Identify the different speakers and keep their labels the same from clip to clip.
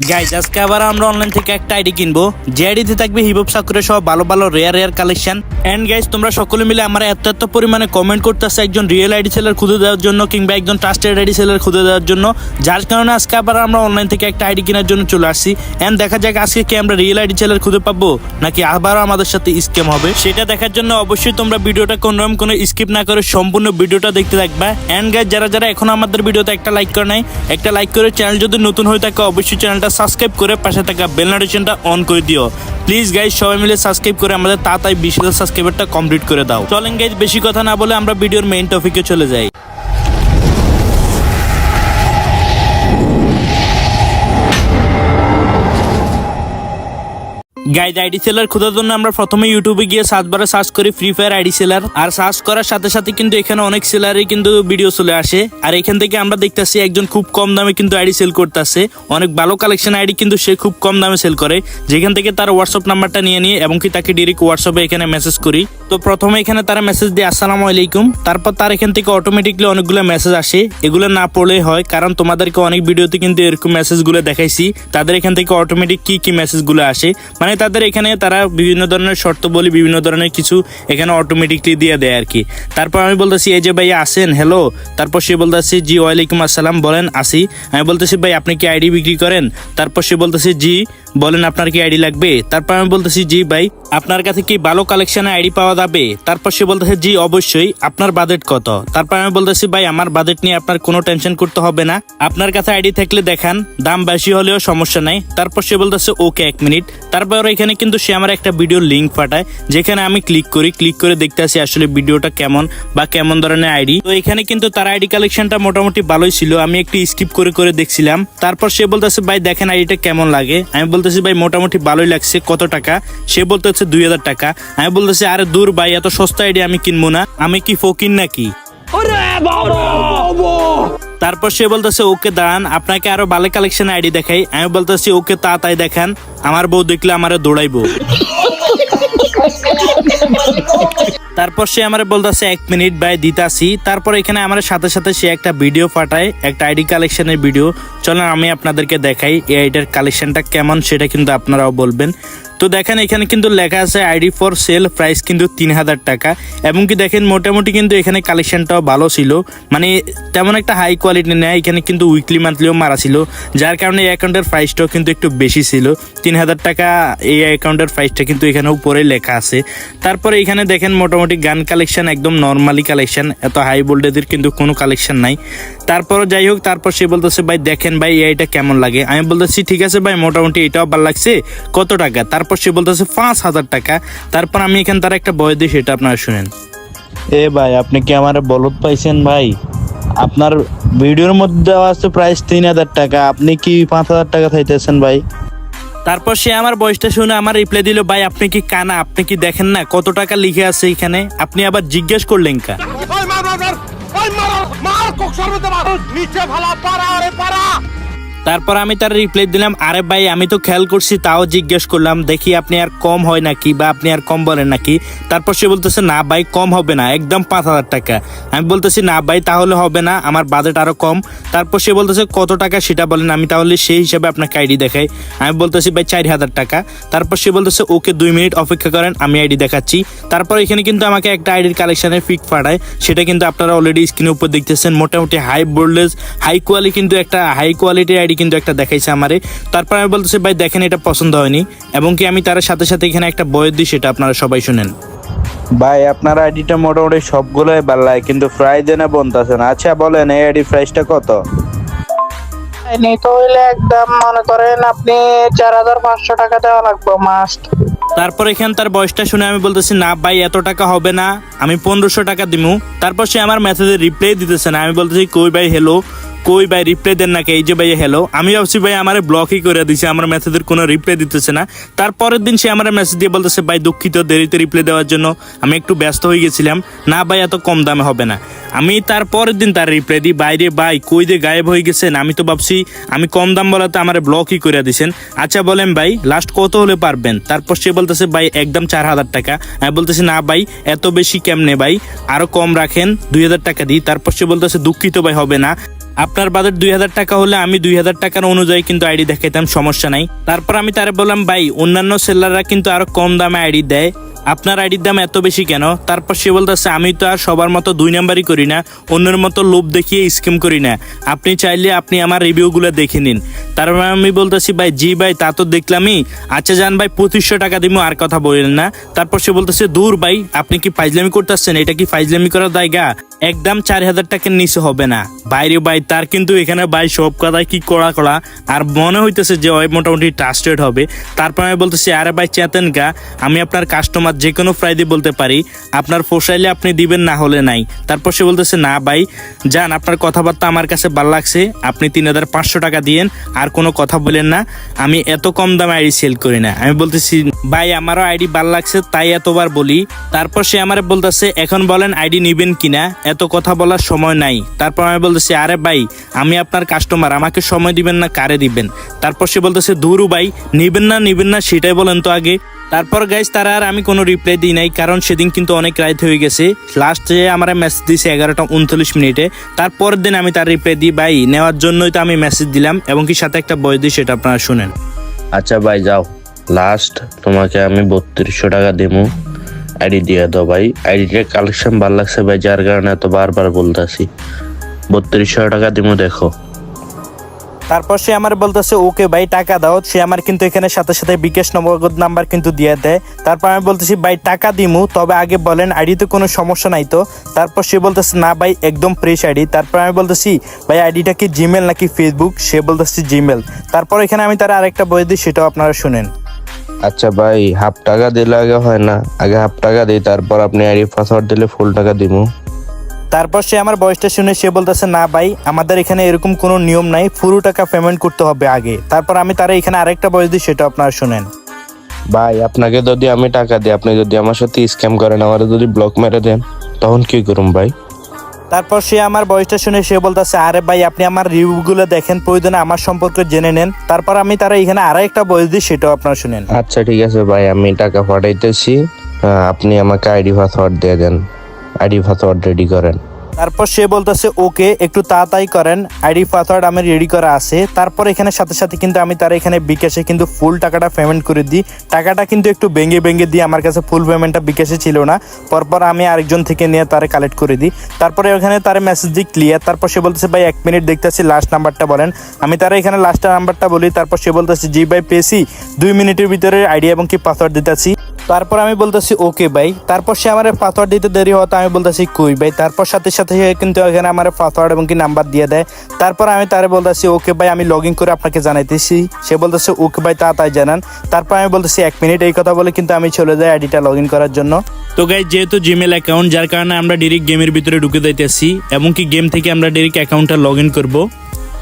Speaker 1: Guys আজকে আবার আমরা অনলাইন থেকে একটা আইডি কিনবো। যে আইডিতে থাকবে হিপহপ সাকুরে সহ ভালো ভালো rare rare collection and guys তোমরা সকলে মিলে আমার এত এত পরিমাণে কমেন্ট করতেছে একজন রিয়েল আইডি সেলার খুঁজে দেওয়ার জন্য কিংবা একজন ট্রাস্টেড আইডি সেলার খুঁজে দেওয়ার জন্য। যার কারণে আজকে আবার আমরা অনলাইন থেকে একটা আইডি কেনার জন্য চলে আসছি। এন্ড দেখা যাক আজকে কি আমরা রিয়েল আইডি সেলার খুঁজে পাবো, নাকি আবারও আমাদের সাথে স্ক্যাম হবে। সেটা দেখার জন্য অবশ্যই তোমরা ভিডিওটা কোনো রকম কোনো স্কিপ না করে সম্পূর্ণ ভিডিওটা দেখতে থাকবা। এন্ড গাইজ যারা যারা এখন আমাদের ভিডিওতে একটা লাইক করে নাই, একটা লাইক করে চ্যানেল যদি নতুন হয়ে থাকে, অবশ্যই চ্যানেলটা সাবস্ক্রাইব করে পাশে থাকা বেল নোটিফিকেশনটা অন করে দিও। প্লিজ গাইজ সবাই মিলে সাবস্ক্রাইব করে আমাদের তাড়াতাড়ি বিশ হাজার সাবস্ক্রাইবারটা কমপ্লিট করে দাও। চলেন গাইজ বেশি কথা না বলে আমরা ভিডিওর মেইন টপিকে চলে যাই। গাইড আইডি সেলার খোঁজার জন্য আমরা প্রথমে ইউটিউবে গিয়ে সার্চ বারে সার্চ করি ফ্রি ফায়ার আইডি সেলার আর সার্চ করার সাথে সাথে কিন্তু এখানে অনেক সেলারই কিন্তু ভিডিও চলে আসে। আর এখান থেকে আমরা দেখতেছি একজন খুব কম দামে কিন্তু আইডি সেল করতেছে। অনেক ভালো কালেকশন আইডি কিন্তু সে খুব কম দামে সেল করে। যেখান থেকে তার হোয়াটসঅ্যাপ নাম্বারটা নিয়ে নিয়ে এবং কি তাকে ডিরেক্ট হোয়াটসঅ্যাপে এখানে মেসেজ করি। তো প্রথমে এখানে তারা মেসেজ দিয়ে, আসসালামু আলাইকুম। তারপর তার এখান থেকে অটোমেটিকলি অনেকগুলো মেসেজ আসে। এগুলো না পড়লে হয়, কারণ তোমাদেরকে অনেক ভিডিওতে কিন্তু এরকম মেসেজগুলো দেখাইছি। তাদের এখান থেকে অটোমেটিক কি কি মেসেজগুলো আসে। মানে তাদের এখানে তারা বিভিন্ন ধরনের শর্ত বলি বিভিন্ন ধরনের কিছু এখানে অটোমেটিকলি দিয়ে দেয় আর কি। তারপর আমি বলতেছি, এই যে ভাই আসেন হ্যালো তারপর সে বলতেছি, জি, ওয়ালাইকুম আসসালাম, বলেন, আসি। আমি বলতেছি, ভাই, আপনি কি আইডি বিক্রি করেন? তারপর সে বলতেছে, জি। বলেন, আপনার কি আইডি লাগবে? তারপর আমি বলতেছি, জি ভাই, আপনার কাছে কি ভালো কালেকশনে আইডি পাওয়া যাবে? তারপর সে বলতেছে, জি, অবশ্যই, আপনার বাজেট কত? তারপর আমি বলতেছি, ভাই, আমার বাজেট নিয়ে আপনার কোনো টেনশন করতে হবে না, আপনার কাছে আইডি থাকলে দেখান, দাম বেশি হলেও সমস্যা নাই। তারপর সে বলতেছে, ওকে, এক মিনিট। তারপর এখানে কিন্তু সে আমার একটা ভিডিও লিঙ্ক পাঠায়, যেখানে আমি ক্লিক করি ক্লিক করে দেখতে আসি আসলে ভিডিওটা কেমন বা কেমন ধরনের আইডি। তো এখানে কিন্তু তার আইডি কালেকশনটা মোটামুটি ভালোই ছিল, আমি একটু স্কিপ করে করে দেখছিলাম। তারপর সে বলতেছে, ভাই, দেখেন আইডিটা কেমন লাগে? আমি বলতেছি ভাই মোটামুটি ভালোই লাগছে। কত টাকা? সে বলতেছে দুই হাজার টাকা। আমি বলতেছি আরে দূর ভাই এত সস্তা আইডিয়া আমি কিনবো না। আমি কি ফকির নাকি? তারপর সে বলতেছে ওকে দাঁড়ান আপনাকে আরও ভালো কালেকশন আইডি দেখাই। আমি বলতেছি ওকে তাড়াতাড়ি দেখান আমার বউ দেখলে আমারে দৌড়াইবো। তারপর সে আমার বলতেছে, এক মিনিট বাই দিতাছি। তারপর এখানে আমার সাথে সাথে সে একটা ভিডিও পাঠায়, একটা আইডি কালেকশনের ভিডিও। চলেন, আমি আপনাদেরকে দেখাই এই আইডির কালেকশনটা কেমন, সেটা কিন্তু আপনারাও বলবেন। তো দেখেন, এখানে কিন্তু লেখা আছে, আইডি ফর সেল, প্রাইস কিন্তু তিন হাজার টাকা। এবং কি দেখেন, মোটামুটি কিন্তু এখানে কালেকশনটাও ভালো ছিল। মানে তেমন একটা হাই কোয়ালিটি নেয় এখানে কিন্তু উইকলি মান্থলিও মারা ছিল, যার কারণে এই অ্যাকাউন্টের প্রাইসটাও কিন্তু একটু বেশি ছিল। তিন হাজার টাকা এই অ্যাকাউন্টের প্রাইসটা কিন্তু এখানে উপরে লেখা আছে। তারপরে এখানে দেখেন মোটামুটি গান কালেকশন একদম নর্মালি কালেকশন এত হাই ভোল্টেজের কিন্তু কোনো কালেকশন নাই। তারপর যাই হোক, তারপর সে বলতেছে, ভাই, দেখেন ভাই এইটা কেমন লাগে? আমি বলতেছি, ঠিক আছে ভাই, মোটামুটি এটাও ভালো লাগছে। কত টাকা? তারপর সে বলতেছে, পাঁচ হাজার টাকা। তারপর আমি এখানে তার একটা বয় দিই, সেটা আপনারা শুনেন।
Speaker 2: এ ভাই, আপনি কি আমার বলদ পাইছেন ভাই? আপনার ভিডিওর মধ্যে দেওয়া আছে প্রাইস তিন হাজার টাকা। আপনি কি পাঁচ হাজার টাকা চাইতেছেন ভাই?
Speaker 1: তারপর সে আমার বয়সটা শুনে আমার রিপ্লাই দিল, ভাই, আপনি কি কানা? আপনি কি দেখেন না কত টাকা লিখে আছে এখানে আপনি আবার জিজ্ঞেস করলেন কা?
Speaker 3: মার মার
Speaker 1: তারপর আমি তার রিপ্লাই দিলাম, আরে ভাই, আমি তো খেয়াল করছি, তাও জিজ্ঞেস করলাম, দেখি আপনি আর কম হয় নাকি বা আপনি আর কম বলেন নাকি? তারপর সে বলতেছে, না ভাই, কম হবে না, একদম পাঁচ হাজার টাকা। আমি বলতেছি, না ভাই, তাহলে হবে না, আমার বাজেট আরও কম। তারপর সে বলতেছে, কত টাকা সেটা বলেন, আমি তাহলে সেই হিসাবে আপনাকে আইডি দেখাই। আমি বলতেছি, ভাই, চার হাজার টাকা। তারপর সে বলতেছে, ওকে, দুই মিনিট অপেক্ষা করেন, আমি আইডি দেখাচ্ছি। তারপর এখানে কিন্তু আমাকে একটা আইডির কালেকশনের পিক পাঠায়, সেটা কিন্তু আপনারা অলরেডি স্ক্রিনের উপর দেখতেছেন। মোটামুটি হাই ভোল্টেজ হাই কোয়ালিটি কিন্তু একটা হাই কোয়ালিটির আইডি কিন্তু একটা দেখাইছে আমারে। তারপর আমি বলতেছি ভাই দেখেন এটা পছন্দ হয়নি। এবং কি আমি তার সাথে সাথে এখানে একটা বয়স দিই সেটা আপনারা সবাই শুনেন।
Speaker 2: ভাই আপনার আইডিটা মোটামুটি সবগুলোই ভালো লাগে কিন্তু প্রাইস এনে বলতেছেন। আচ্ছা বলেন এই আইডি প্রাইসটা কত?
Speaker 4: নিতে হইলে একদম মনে করেন আপনি চার হাজার পাঁচশো টাকা দেওয়া লাগবে মাস্ট
Speaker 1: তারপর এখান তার বয়সটা শুনে আমি বলতেছি না ভাই এত টাকা হবে না আমি পনেরোশো টাকা দিমু। তারপর সে আমার মেসেজের রিপ্লাই দিতেছে না। আমি বলতেছি কই ভাই হ্যালো কই ভাই রিপ্লাই দেন নাকি? এই যে ভাই হ্যালো আমি ভাবছি ভাই আমার ব্লকই করে দিছে, আমার মেসেজের কোনো রিপ্লাই দিতেছে না। তারপরের দিন সে আমার মেসেজ দিয়ে বলতেছে, ভাই, দুঃখিত, দেরিতে রিপ্লাই দেওয়ার জন্য আমি একটু ব্যস্ত হয়ে গেছিলাম। না ভাই, এত কম দামে হবে না। আমি তারপরের দিন তার রিপ্লাই দিই বাইরে ভাই, কই দিয়ে গায়েব হয়ে গেছেন? আমি তো ভাবছি, আমি কম দাম বলাতে আমার ব্লকই করে দিছেন। আচ্ছা বলেন ভাই লাস্ট কত হলে পারবেন? তারপর সে বলতেছে, ভাই, একদম চার হাজার টাকা। আমি বলতেছি, না ভাই, এত বেশি কেমনে ভাই? আরও কম রাখেন, দুই হাজার টাকা দিই। তারপর সে বলতেছে, দুঃখিত ভাই, হবে না। আপনার বাজেট দুই হাজার টাকা হলে আমি দুই হাজার টাকার অনুযায়ী কিন্তু আইডি দেখাইতাম, সমস্যা নাই। তারপর আমি তারে বললাম, ভাই, অন্যান্য সেলাররা কিন্তু আরও কম দামে আইডি দেয়। আপনার আইডির দাম এত বেশি কেন? তারপর সে বলতেছে, আমি তো আর সবার মতো দুই নাম্বারই করি না, অন্যের মতো লোভ দেখিয়ে স্কিম করি না। আপনি চাইলে আপনি আমার রিভিউগুলো দেখে নিন। তারপর আমি বলতেছি, ভাই, জি ভাই, তা তো দেখলামই। আচ্ছা যান ভাই, পঁচিশশো টাকা দিব আর কথা বলেন না। তারপর সে বলতেছে, দূর ভাই, আপনি কি ফাইজলামি করতেছেন? এটা কি ফাইজলামি করার জায়গা? একদম চার হাজার টাকার নিচে হবে না। বাইরে ভাই, তার কিন্তু এখানে ভাই সব কথায় কি কড়া কড়া। আর মনে হইতেছে যে ওই মোটামুটি ট্রাস্টেড হবে। তারপর আমি বলতেছি, আরে ভাই চেতেন গা, আমি আপনার কাস্টমার যে কোনো ফ্রাইডে বলতে পারি। আপনার পোষাইলে আপনি দিবেন না হলে নাই। তারপর সে বলতেছে, না ভাই যান আপনার কথাবার্তা আমার কাছে ভালো লাগছে। আপনি তিন হাজার পাঁচশো টাকা দিয়েন, আর কোনো কথা বলেন না। আমি এত কম দামে আইডি সেল করি না। আমি বলতেছি, ভাই, আমারও আইডি ভালো লাগছে, তাই এতবার বলি। তারপর সে আমার বলতেছে, এখন বলেন আইডি নিবেন কিনা? এত কথা বলার সময় নাই। তারপর আমি বলতেছি, আরে ভাই, আমি আপনার কাস্টমার আমাকে সময় দিবেন না, কারে দিবেন? তারপর সে বলতেছে, দূরু ভাই, নিবেন না নিবেন না, সেটাই বলেন তো আগে। তারপর গাইজ তারা আর আমি কোনো রিপ্লাই দিই নাই, কারণ সেদিন কিন্তু অনেক রাত হয়ে গেছে। লাস্টে আমার মেসেজ দিয়েছে এগারোটা উনচল্লিশ মিনিটে। তারপরের দিন আমি তার রিপ্লাই দিই, ভাই, নেওয়ার জন্যই তো আমি মেসেজ দিলাম, এবং কি সাথে একটা বই দিই, সেটা আপনারা শুনেন।
Speaker 5: আচ্ছা ভাই, যাও। লাস্ট তোমাকে আমি বত্রিশশো টাকা দেবো। আইডি দিয়ে দাও ভাই। আইডিটার কালেকশন ভালো লাগছে ভাই, যার কারণে এত বারবার বলতেছি। বত্রিশশো টাকা দেবো দেখো।
Speaker 1: তারপর সে আমার বলতেছে, ওকে ভাই, টাকা দাও। সে আমার কিন্তু এখানে সাথে সাথে বিকাশ নগদ নাম্বার কিন্তু দিয়ে দেয়। তারপর আমি বলতেছি, ভাই, টাকা দিমু, তবে আগে বলেন, আইডিতে কোনো সমস্যা নাই তো? তারপর সে বলতেছে, না ভাই, একদম ফ্রেশ আইডি। তারপর আমি বলতেছি, ভাই, আইডিটা কি জিমেল নাকি ফেসবুক সে বলতেছে জিমেল তারপর এখানে আমি তার আরেকটা বই দিই, সেটাও আপনারা শুনেন।
Speaker 5: আচ্ছা ভাই হাফ টাকা দিলে আগে হয় না। আগে হাফ টাকা দিই তারপর আপনি আইডি পাসওয়ার্ড দিলে ফুল টাকা দিব
Speaker 1: তারপর সে আমার বয়সটা শুনে সে বলতেছে না ভাই আমাদের এখানে এরকম কোনো নিয়ম নাই পুরো টাকা পেমেন্ট করতে হবে আগে। তারপর আমি তারা এখানে আরেকটা বয়স দিই সেটা আপনারা শুনেন।
Speaker 5: ভাই আপনাকে যদি আমি টাকা দিই আপনি যদি আমার সাথে স্ক্যাম করেন আমার যদি ব্লক মেরে দেন তখন কি করুম ভাই?
Speaker 1: তারপর সে আমার বয়সটা শুনে সে বলতেছে, আরে ভাই, আপনি আমার রিভিউগুলো দেখেন, প্রয়োজনে আমার সম্পর্কে জেনে নেন। তারপর আমি তারা এখানে আরও একটা বয়স দিই, সেটাও আপনার শুনেন।
Speaker 5: আচ্ছা ঠিক আছে ভাই, আমি টাকা পাঠাইতেছি। আপনি আমাকে আইডি পাসওয়ার্ড দিয়ে দেন। আইডি পাসওয়ার্ড রেডি করেন।
Speaker 1: তারপর সে বলতেছে, ওকে, একটু তাড়াতাড়ি করেন। আইডি, পাসওয়ার্ড আমি রেডি করা আছে। তারপর এখানে সাথে সাথে কিন্তু আমি তার এখানে বিকাশে কিন্তু ফুল টাকাটা পেমেন্ট করে দিই। টাকাটা কিন্তু একটু ভেঙে ভেঙে দিই, আমার কাছে ফুল পেমেন্টটা বিকাশে ছিল না। পরপর আমি আরেকজন থেকে নিয়ে তারে কালেক্ট করে দিই। তারপরে ওখানে তার মেসেজ দিই ক্লিয়ার তারপর সে বলতেছে, ভাই, এক মিনিট দেখতেছি লাস্ট নাম্বারটা বলেন। আমি তারা এখানে লাস্ট নাম্বারটা বলি, তারপর সে বলতেছে, জি ভাই, পেয়েছি। দুই মিনিটের ভিতরে আইডি এবং কি পাসওয়ার্ড দিতেছি। তারপর আমি বলতেছি, ওকে ভাই। তারপর সে আমার পাসওয়ার্ড দিতে দেরি হতো আমি বলতেছি, কই ভাই? তারপর সাথে সাথে সে কিন্তু এখানে আমার পাসওয়ার্ড এবং কি নাম্বার দিয়ে দেয়। তারপর আমি তারে বলতেছি, ওকে ভাই, আমি লগ ইন করে আপনাকে জানাইতেছি। সে বলতেছে, ওকে ভাই, তাড়াতাড়ি জানান। তারপর আমি বলতেছি, এক মিনিট এই কথা বলে কিন্তু আমি চলে যাই আইডিটা লগ ইন করার জন্য। তো গাই যেহেতু জিমেল অ্যাকাউন্ট যার কারণে আমরা ডিরেক্ট গেমের ভিতরে ঢুকে যাইতেছি এমনকি গেম থেকে আমরা ডিরেক্ট অ্যাকাউন্টটা লগ ইন করব।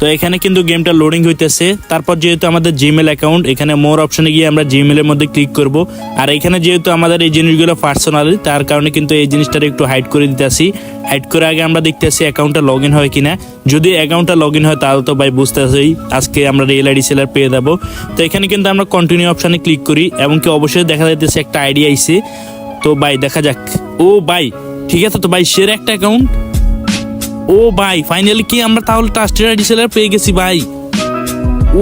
Speaker 1: তো এখানে কিন্তু গেমটা লোডিং হইতেছে। তারপর যেহেতু আমাদের জিমেল অ্যাকাউন্ট এখানে মোর অপশনে গিয়ে আমরা জিমেলের মধ্যে ক্লিক করব। আর এখানে যেহেতু আমাদের এই জিনিসগুলো পার্সোনাল তার কারণে কিন্তু এই জিনিসটার একটু হাইড করে দিতেছি। হাইড করে আগে আমরা দেখতেছি অ্যাকাউন্টটা লগ ইন হয় কিনা। যদি অ্যাকাউন্টটা লগ ইন হয়, তাহলে তো ভাই বুঝতেছি আজকে আমরা রিয়েল আইডি সেলার পেয়ে যাব। তো এখানে কিন্তু আমরা কন্টিনিউ অপশনে ক্লিক করি এবং কি অবশ্যই দেখা যাইতেছে একটা আইডি আইছে। তো ভাই, দেখা যাক। ও ভাই, ঠিক আছে তো ভাই সের একটা অ্যাকাউন্ট ও ভাই ফাইনালি কি আমরা তাহলে ট্রাস্টেড আইডি সেলার পেয়ে গেছি ভাই?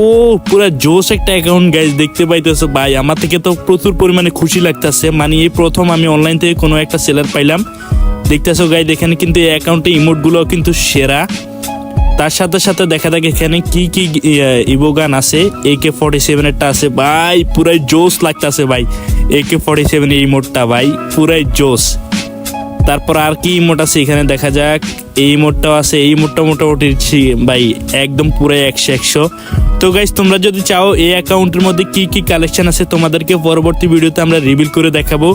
Speaker 1: ও, পুরো জোস একটা অ্যাকাউন্ট গাইজ দেখতে পাইতেছো ভাই। আমার থেকে তো প্রচুর পরিমাণে খুশি লাগতেছে। মানে এই প্রথম আমি অনলাইন থেকে কোনো একটা সেলার পাইলাম। দেখতেছো গাইজ এখানে কিন্তু এই অ্যাকাউন্টে ইমোটগুলো কিন্তু সেরা। তার সাথে সাথে দেখা যাক এখানে কি কি ইবোগান আছে। এ কে ফর্টি সেভেনেরটা আছে। ভাই, পুরাই জোস লাগতেছে ভাই এ কে ফর্টি সেভেন এই ইমোটটা ভাই, পুরাই জোস তারপর আর কি ইমোট আছে এখানে দেখা যাক। এই ইমোটটাও আছে, এই ইমোটটা মোটামুটি ভাই, একদম পুরো একশো একশো। তো গাইজ তোমরা যদি চাও এই অ্যাকাউন্টের মধ্যে কি কি কালেকশন আছে তোমাদেরকে পরবর্তী ভিডিওতে আমরা রিভিল করে দেখাবো।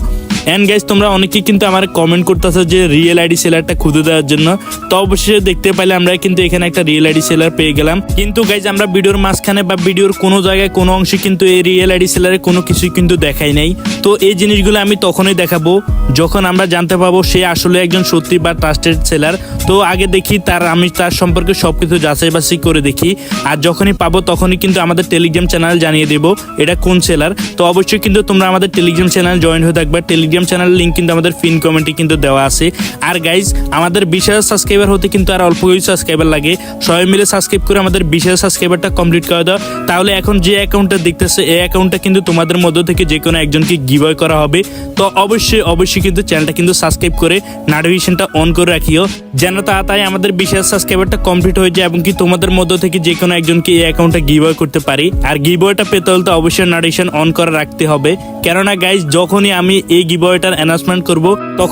Speaker 1: অ্যান্ড গাইজ তোমরা অনেকেই কিন্তু আমার কমেন্ট করতেছো যে রিয়েল আইডি সেলারটা খুঁজে দেওয়ার জন্য। তো অবশ্যই দেখতে পাইলে আমরা কিন্তু এখানে একটা রিয়েল আইডি সেলার পেয়ে গেলাম। কিন্তু গাইজ আমরা ভিডিওর মাঝখানে বা ভিডিওর কোনো জায়গায় কোনো অংশে কিন্তু এই রিয়েল আইডি সেলারে কোনো কিছুই কিন্তু দেখাই নাই। তো এই জিনিসগুলো আমি তখনই দেখাবো যখন আমরা জানতে পাবো সে আসলে একজন সত্যি বা ট্রাস্টেড সেলার তো আগে দেখি, তার আমি তার সম্পর্কে সবকিছু যাচাই বাছাই করে দেখি। আর যখনই পাবো তখনই কিন্তু আমাদের টেলিগ্রাম চ্যানেল জানিয়ে দেবো, এটা কোন সেলার তো অবশ্যই কিন্তু তোমরা আমাদের টেলিগ্রাম চ্যানেল জয়েন হয়ে থাকবে। টেলিগ্রাম টেলিগ্রাম চ্যানেলের লিঙ্ক কিন্তু আমাদের ফিন কমেন্টে কিন্তু দেওয়া আছে। আর গাইজ আমাদের বিশ হাজার সাবস্ক্রাইবার হতে কিন্তু আর অল্প কিছু সাবস্ক্রাইবার লাগে। সবাই মিলে সাবস্ক্রাইব করে আমাদের বিশ হাজার সাবস্ক্রাইবারটা কমপ্লিট করে দাও। তাহলে এখন যে অ্যাকাউন্টটা দেখতেছে, এই অ্যাকাউন্টটা কিন্তু তোমাদের মধ্য থেকে যে কোনো একজনকে গিভওয়ে করা হবে। তো অবশ্যই অবশ্যই কিন্তু চ্যানেলটা কিন্তু সাবস্ক্রাইব করে নোটিফিকেশনটা অন করে রাখিও। যেন তাড়াতাড়ি আমাদের বিশ হাজার সাবস্ক্রাইবারটা কমপ্লিট হয়ে যায় এবং কি তোমাদের মধ্য থেকে যে কোনো একজনকে এই অ্যাকাউন্টটা গিভওয়ে করতে পারি। আর গিভওয়েটা পেতে হলে তো অবশ্যই নোটিফিকেশন অন করে রাখতে হবে। কেননা গাইজ যখনই আমি এই গিভওয়েটার অ্যানাউন্সমেন্ট করব তখন